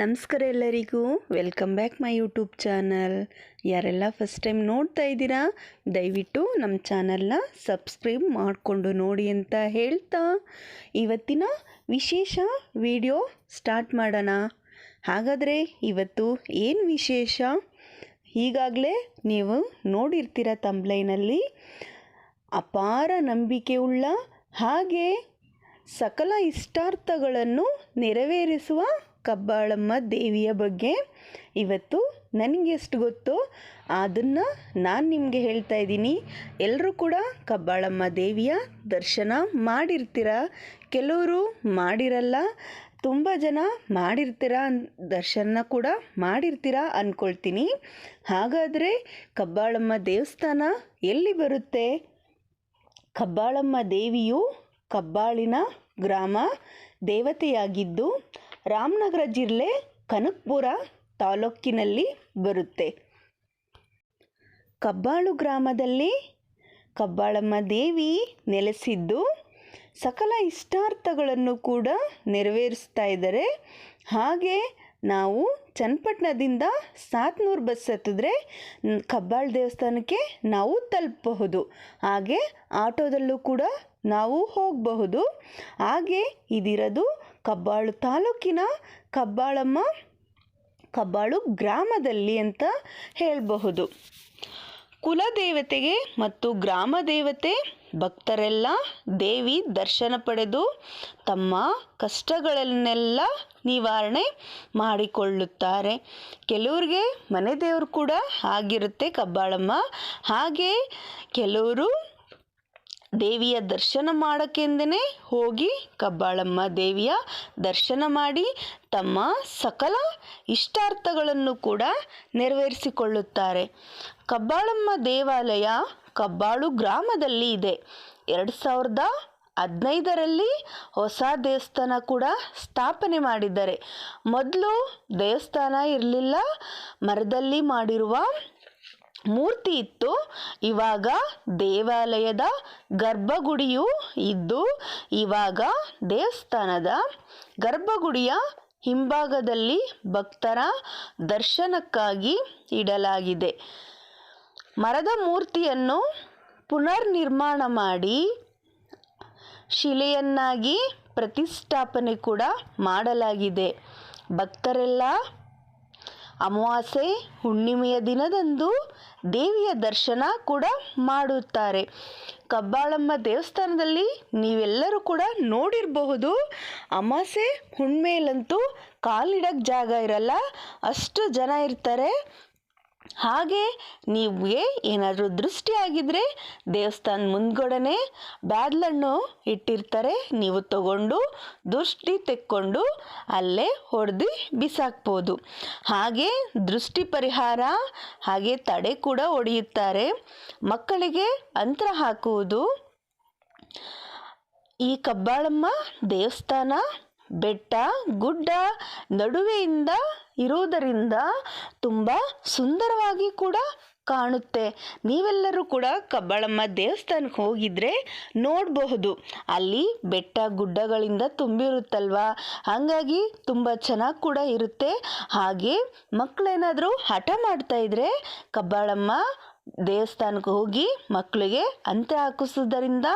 ನಮಸ್ಕಾರ ಎಲ್ಲರಿಗೂ. Welcome back my YouTube channel ಯಾರೆಲ್ಲ ಫಸ್ಟ್ ಟೈಮ್ ನೋಡ್ತಾ ಇದ್ದೀರಾ, ದಯವಿಟ್ಟು ನಮ್ಮ ಚಾನಲ್ನ ಸಬ್ಸ್ಕ್ರೈಬ್ ಮಾಡಿಕೊಂಡು ನೋಡಿ ಅಂತ ಹೇಳ್ತಾ ಇವತ್ತಿನ ವಿಶೇಷ ವಿಡಿಯೋ ಸ್ಟಾರ್ಟ್ ಮಾಡೋಣ. ಹಾಗಾದರೆ ಇವತ್ತು ಏನು ವಿಶೇಷ? ಈಗಾಗಲೇ ನೀವು ನೋಡಿರ್ತೀರ ತಂಬ್ಲೈನಲ್ಲಿ ಅಪಾರ ನಂಬಿಕೆ ಉಳ್ಳ ಹಾಗೆ ಸಕಲ ಇಷ್ಟಾರ್ಥಗಳನ್ನು ನೆರವೇರಿಸುವ ಕಬ್ಬಾಳಮ್ಮ ದೇವಿಯ ಬಗ್ಗೆ ಇವತ್ತು ನನಗೆ ಎಷ್ಟು ಗೊತ್ತೋ ಅದನ್ನು ನಾನು ನಿಮಗೆ ಹೇಳ್ತಾ ಇದ್ದೀನಿ. ಎಲ್ಲರೂ ಕೂಡ ಕಬ್ಬಾಳಮ್ಮ ದೇವಿಯ ದರ್ಶನ ಮಾಡಿರ್ತೀರ? ಕೆಲವರು ಮಾಡಿರಲ್ಲ, ತುಂಬ ಜನ ಮಾಡಿರ್ತೀರ ದರ್ಶನ ಕೂಡ ಮಾಡಿರ್ತೀರ ಅಂದ್ಕೊಳ್ತೀನಿ ಹಾಗಾದರೆ ಕಬ್ಬಾಳಮ್ಮ ದೇವಸ್ಥಾನ ಎಲ್ಲಿ ಬರುತ್ತೆ? ಕಬ್ಬಾಳಮ್ಮ ದೇವಿಯು ಕಬ್ಬಾಳಿನ ಗ್ರಾಮ ದೇವತೆಯಾಗಿದ್ದು ರಾಮನಗರ ಜಿಲ್ಲೆ ಕನಕಪುರ ತಾಲೂಕಿನಲ್ಲಿ ಬರುತ್ತೆ. ಕಬ್ಬಾಳು ಗ್ರಾಮದಲ್ಲಿ ಕಬ್ಬಾಳಮ್ಮ ದೇವಿ ನೆಲೆಸಿದ್ದು ಸಕಲ ಇಷ್ಟಾರ್ಥಗಳನ್ನು ಕೂಡ ನೆರವೇರಿಸ್ತಾ ಇದ್ದಾರೆ. ಹಾಗೆ ನಾವು ಚನ್ನಪಟ್ಟಣದಿಂದ ಸಾತ್ನೂರು ಬಸ್ ಹತ್ತಿದ್ರೆ ಕಬ್ಬಾಳ ದೇವಸ್ಥಾನಕ್ಕೆ ನಾವು ತಲುಪಬಹುದು. ಹಾಗೆ ಆಟೋದಲ್ಲೂ ಕೂಡ ನಾವು ಹೋಗಬಹುದು. ಹಾಗೆ ಇದಿರೋದು ಕಬ್ಬಾಳು ತಾಲೂಕಿನ ಕಬ್ಬಾಳಮ್ಮ ಕಬ್ಬಾಳು ಗ್ರಾಮದಲ್ಲಿ ಅಂತ ಹೇಳಬಹುದು. ಕುಲದೇವತೆಗೆ ಮತ್ತು ಗ್ರಾಮ ದೇವತೆ ಭಕ್ತರೆಲ್ಲ ದೇವಿ ದರ್ಶನ ಪಡೆದು ತಮ್ಮ ಕಷ್ಟಗಳನ್ನೆಲ್ಲ ನಿವಾರಣೆ ಮಾಡಿಕೊಳ್ಳುತ್ತಾರೆ. ಕೆಲವ್ರಿಗೆ ಮನೆ ದೇವರು ಕೂಡ ಆಗಿರುತ್ತೆ ಕಬ್ಬಾಳಮ್ಮ. ಹಾಗೆ ಕೆಲವರು ದೇವಿಯ ದರ್ಶನ ಮಾಡೋಕ್ಕೆಂದೇ ಹೋಗಿ ಕಬ್ಬಾಳಮ್ಮ ದೇವಿಯ ದರ್ಶನ ಮಾಡಿ ತಮ್ಮ ಸಕಲ ಇಷ್ಟಾರ್ಥಗಳನ್ನು ಕೂಡ ನೆರವೇರಿಸಿಕೊಳ್ಳುತ್ತಾರೆ. ಕಬ್ಬಾಳಮ್ಮ ದೇವಾಲಯ ಕಬ್ಬಾಳು ಗ್ರಾಮದಲ್ಲಿ ಇದೆ. ಎರಡು ಸಾವಿರದ ಹದಿನೈದರಲ್ಲಿ ಹೊಸ ದೇವಸ್ಥಾನ ಕೂಡ ಸ್ಥಾಪನೆ ಮಾಡಿದ್ದಾರೆ. ಮೊದಲು ದೇವಸ್ಥಾನ ಇರಲಿಲ್ಲ, ಮರದಲ್ಲಿ ಮಾಡಿರುವ ಮೂರ್ತಿ ಇತ್ತು. ಇವಾಗ ದೇವಾಲಯದ ಗರ್ಭಗುಡಿಯು ಇದ್ದು, ಇವಾಗ ದೇವಸ್ಥಾನದ ಗರ್ಭಗುಡಿಯ ಹಿಂಭಾಗದಲ್ಲಿ ಭಕ್ತರ ದರ್ಶನಕ್ಕಾಗಿ ಇಡಲಾಗಿದೆ. ಮರದ ಮೂರ್ತಿಯನ್ನು ಪುನರ್ನಿರ್ಮಾಣ ಮಾಡಿ ಶಿಲೆಯನ್ನಾಗಿ ಪ್ರತಿಷ್ಠಾಪನೆ ಕೂಡ ಮಾಡಲಾಗಿದೆ. ಭಕ್ತರೆಲ್ಲ ಅಮಾವಾಸ್ಯೆ ಹುಣ್ಣಿಮೆಯ ದಿನದಂದು ದೇವಿಯ ದರ್ಶನ ಕೂಡ ಮಾಡುತ್ತಾರೆ. ಕಬ್ಬಾಳಮ್ಮ ದೇವಸ್ಥಾನದಲ್ಲಿ ನೀವೆಲ್ಲರೂ ಕೂಡ ನೋಡಿರಬಹುದು. ಅಮಾಸೆ ಹುಣ್ಣಿಮೆಯಲ್ಲಂತೂ ಕಾಲಿಡಕ್ಕೆ ಜಾಗ ಇರಲ್ಲ. ಅಷ್ಟು ಜನ ಇರ್ತಾರೆ. ಹಾಗೆ ನೀವೇ ಏನಾದರೂ ದೃಷ್ಟಿ ಆಗಿದ್ರೆ ದೇವಸ್ಥಾನ ಮುಂದ್ಗಡೆನೆ ಬ್ಯಾದ್ಲಣ್ಣು ಇಟ್ಟಿರ್ತಾರೆ. ನೀವು ತಗೊಂಡು ದೃಷ್ಟಿ ತೆಕ್ಕೊಂಡು ಅಲ್ಲೇ ಹೊಡೆದು ಬಿಸಾಕ್ಬೋದು. ಹಾಗೆ ದೃಷ್ಟಿ ಪರಿಹಾರ, ಹಾಗೆ ತಡೆ ಕೂಡ ಒಡೆಯುತ್ತಾರೆ. ಮಕ್ಕಳಿಗೆ ಅಂತರ ಹಾಕುವುದು ಈ ಕಬ್ಬಾಳಮ್ಮ ದೇವಸ್ಥಾನ ಬೆಟ್ಟ ಗುಡ್ಡ ನಡುವೆಯಿಂದ ಇರುವುದರಿಂದ ತುಂಬ ಸುಂದರವಾಗಿ ಕೂಡ ಕಾಣುತ್ತೆ. ನೀವೆಲ್ಲರೂ ಕೂಡ ಕಬ್ಬಾಳಮ್ಮ ದೇವಸ್ಥಾನಕ್ಕೆ ಹೋಗಿದ್ರೆ ನೋಡಬಹುದು. ಅಲ್ಲಿ ಬೆಟ್ಟ ಗುಡ್ಡಗಳಿಂದ ತುಂಬಿರುತ್ತಲ್ವಾ? ಹಾಗಾಗಿ ತುಂಬ ಚೆನ್ನಾಗಿ ಕೂಡ ಇರುತ್ತೆ. ಹಾಗೆ ಮಕ್ಕಳೇನಾದರೂ ಹಠ ಮಾಡ್ತಾ ಇದ್ರೆ ಕಬ್ಬಾಳಮ್ಮ ದೇವಸ್ಥಾನಕ್ಕೆ ಹೋಗಿ ಮಕ್ಕಳಿಗೆ ಅಂತ್ಯ ಹಾಕಿಸೋದರಿಂದ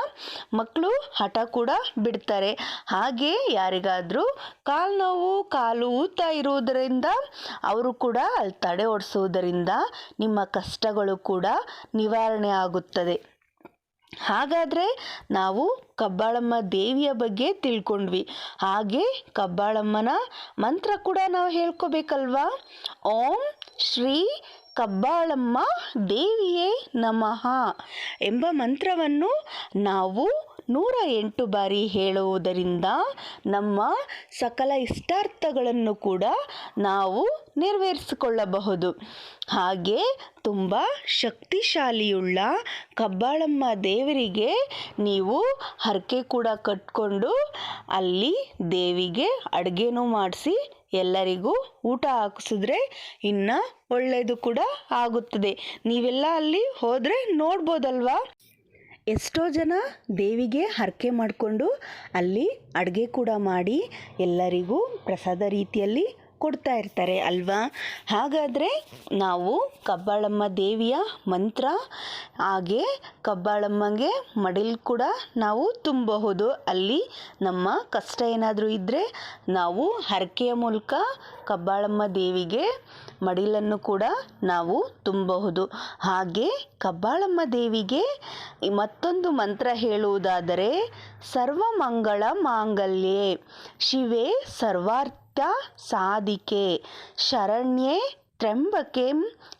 ಮಕ್ಕಳು ಹಠ ಕೂಡ ಬಿಡ್ತಾರೆ. ಹಾಗೆ ಯಾರಿಗಾದರೂ ಕಾಲು ನೋವು, ಕಾಲು ಊತ ಇರುವುದರಿಂದ ಅವರು ಕೂಡ ಅಲ್ಲಿ ತಡೆ ಓಡಿಸೋದರಿಂದ ನಿಮ್ಮ ಕಷ್ಟಗಳು ಕೂಡ ನಿವಾರಣೆ ಆಗುತ್ತದೆ. ಹಾಗಾದರೆ ನಾವು ಕಬ್ಬಾಳಮ್ಮ ದೇವಿಯ ಬಗ್ಗೆ ತಿಳ್ಕೊಂಡ್ವಿ. ಹಾಗೆ ಕಬ್ಬಾಳಮ್ಮನ ಮಂತ್ರ ಕೂಡ ನಾವು ಹೇಳ್ಕೋಬೇಕಲ್ವಾ? ಓಂ ಶ್ರೀ ಕಬ್ಬಾಳಮ್ಮ ದೇವಿಯೇ ನಮಃ ಎಂಬ ಮಂತ್ರವನ್ನು ನಾವು ನೂರ ಎಂಟು ಬಾರಿ ಹೇಳುವುದರಿಂದ ನಮ್ಮ ಸಕಲ ಇಷ್ಟಾರ್ಥಗಳನ್ನು ಕೂಡ ನಾವು ನೆರವೇರಿಸಿಕೊಳ್ಳಬಹುದು. ಹಾಗೆ ತುಂಬ ಶಕ್ತಿಶಾಲಿಯುಳ್ಳ ಕಬ್ಬಾಳಮ್ಮ ದೇವರಿಗೆ ನೀವು ಹರಕೆ ಕೂಡ ಕಟ್ಕೊಂಡು ಅಲ್ಲಿ ದೇವಿಗೆ ಅಡುಗೆನೂ ಮಾಡಿಸಿ ಎಲ್ಲರಿಗೂ ಊಟ ಹಾಕಿಸಿದ್ರೆ ಇನ್ನ ಒಳ್ಳೆಯದು ಕೂಡ ಆಗುತ್ತದೆ. ನೀವೆಲ್ಲ ಅಲ್ಲಿ ಹೋದರೆ ನೋಡ್ಬೋದಲ್ವಾ? ಎಷ್ಟೋ ಜನ ದೇವಿಗೆ ಹರಕೆ ಮಾಡಿಕೊಂಡು ಅಲ್ಲಿ ಅಡುಗೆ ಕೂಡ ಮಾಡಿ ಎಲ್ಲರಿಗೂ ಪ್ರಸಾದ ರೀತಿಯಲ್ಲಿ ಕೊಡ್ತಾ ಇರ್ತಾರೆ ಅಲ್ವಾ? ಹಾಗಾದರೆ ನಾವು ಕಬ್ಬಾಳಮ್ಮ ದೇವಿಯ ಮಂತ್ರ, ಹಾಗೆ ಕಬ್ಬಾಳಮ್ಮಗೆ ಮಡಿಲು ಕೂಡ ನಾವು ತುಂಬಬಹುದು. ಅಲ್ಲಿ ನಮ್ಮ ಕಷ್ಟ ಏನಾದರೂ ಇದ್ದರೆ ನಾವು ಹರಕೆಯ ಮೂಲಕ ಕಬ್ಬಾಳಮ್ಮ ದೇವಿಗೆ ಮಡಿಲನ್ನು ಕೂಡ ನಾವು ತುಂಬಬಹುದು. ಹಾಗೆ ಕಬ್ಬಾಳಮ್ಮ ದೇವಿಗೆ ಮತ್ತೊಂದು ಮಂತ್ರ ಹೇಳುವುದಾದರೆ, ಸರ್ವಮಂಗಳ ಮಾಂಗಲ್ಯೆ. ಶಿವೆ ಸರ್ವಾರ್ಥ ಸಾಧಿಕೆ. ಶರಣ್ಯೆ ತ್ರ್ಯಂಬಕೆ.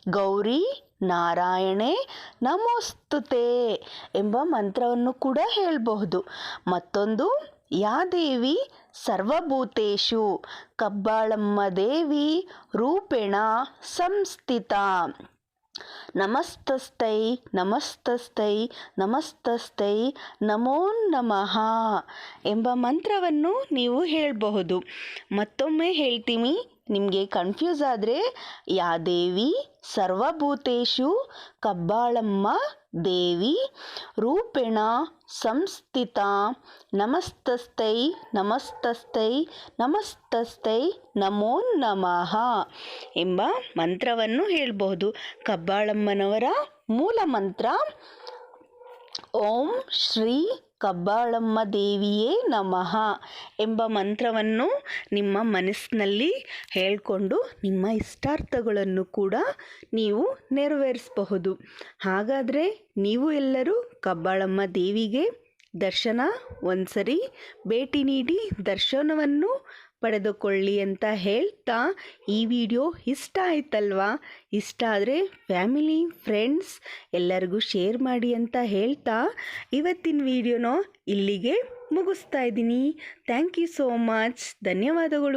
ಗೌರಿ ನಾರಾಯಣೆ ನಮೋಸ್ತುತೆ ಎಂಬ ಮಂತ್ರವನ್ನು ಕೂಡ ಹೇಳಬಹುದು. ಮತ್ತೊಂದು, ಯಾ ದೇವಿ ಸರ್ವಭೂತೇಶು. ಕಬ್ಬಾಳಮ್ಮ ದೇವಿ ರೂಪೇಣ ಸಂಸ್ಥಿತ. ನಮಸ್ತಸ್ತೈ ನಮಸ್ತಸ್ತೈ ನಮಸ್ತಸ್ತೈ ನಮೋ ನಮಃ ಎಂಬ ಮಂತ್ರವನ್ನು ನೀವು ಹೇಳಬಹುದು. ಮತ್ತೊಮ್ಮೆ ಹೇಳ್ತೀನಿ. ನಿಮಗೆ ಕನ್ಫ್ಯೂಸ್ ಆದರೆ ಯಾದೇವಿ ಸರ್ವಭೂತೇಶು ಕಬ್ಬಾಳಮ್ಮ ದೇವಿ ರೂಪೇಣ ಸಂಸ್ಥಿತ ನಮಸ್ತಸ್ತೈ ನಮಸ್ತಸ್ತೈ ನಮಸ್ತಸ್ತೈ ನಮೋ ನಮಃ ಎಂಬ ಮಂತ್ರವನ್ನು ಹೇಳಬಹುದು. ಕಬ್ಬಾಳಮ್ಮನವರ ಮೂಲ ಮಂತ್ರ, ಓಂ ಶ್ರೀ ಕಬ್ಬಾಳಮ್ಮ ದೇವಿಯೇ ನಮಃ ಎಂಬ ಮಂತ್ರವನ್ನು ನಿಮ್ಮ ಮನಸ್ಸಿನಲ್ಲಿ ಹೇಳಿಕೊಂಡು ನಿಮ್ಮ ಇಷ್ಟಾರ್ಥಗಳನ್ನು ಕೂಡ ನೀವು ನೆರವೇರಿಸಬಹುದು. ಹಾಗಾದರೆ ನೀವು ಎಲ್ಲರೂ ಕಬ್ಬಾಳಮ್ಮ ದೇವಿಗೆ ದರ್ಶನ ಒಂದ್ಸರಿ ಭೇಟಿ ನೀಡಿ ದರ್ಶನವನ್ನು ಪಡೆದುಕೊಳ್ಳಿ ಅಂತ ಹೇಳ್ತಾ ಈ ವಿಡಿಯೋ ಇಷ್ಟ ಆಯ್ತಲ್ವಾ? ಇಷ್ಟ ಆದರೆ ಫ್ಯಾಮಿಲಿ, ಫ್ರೆಂಡ್ಸ್ ಎಲ್ಲರಿಗೂ ಶೇರ್ ಮಾಡಿ ಅಂತ ಹೇಳ್ತಾ ಇವತ್ತಿನ ವಿಡಿಯೋನ ಇಲ್ಲಿಗೆ ಮುಗಿಸ್ತಾ ಇದ್ದೀನಿ. Thank you so much. ಧನ್ಯವಾದಗಳು.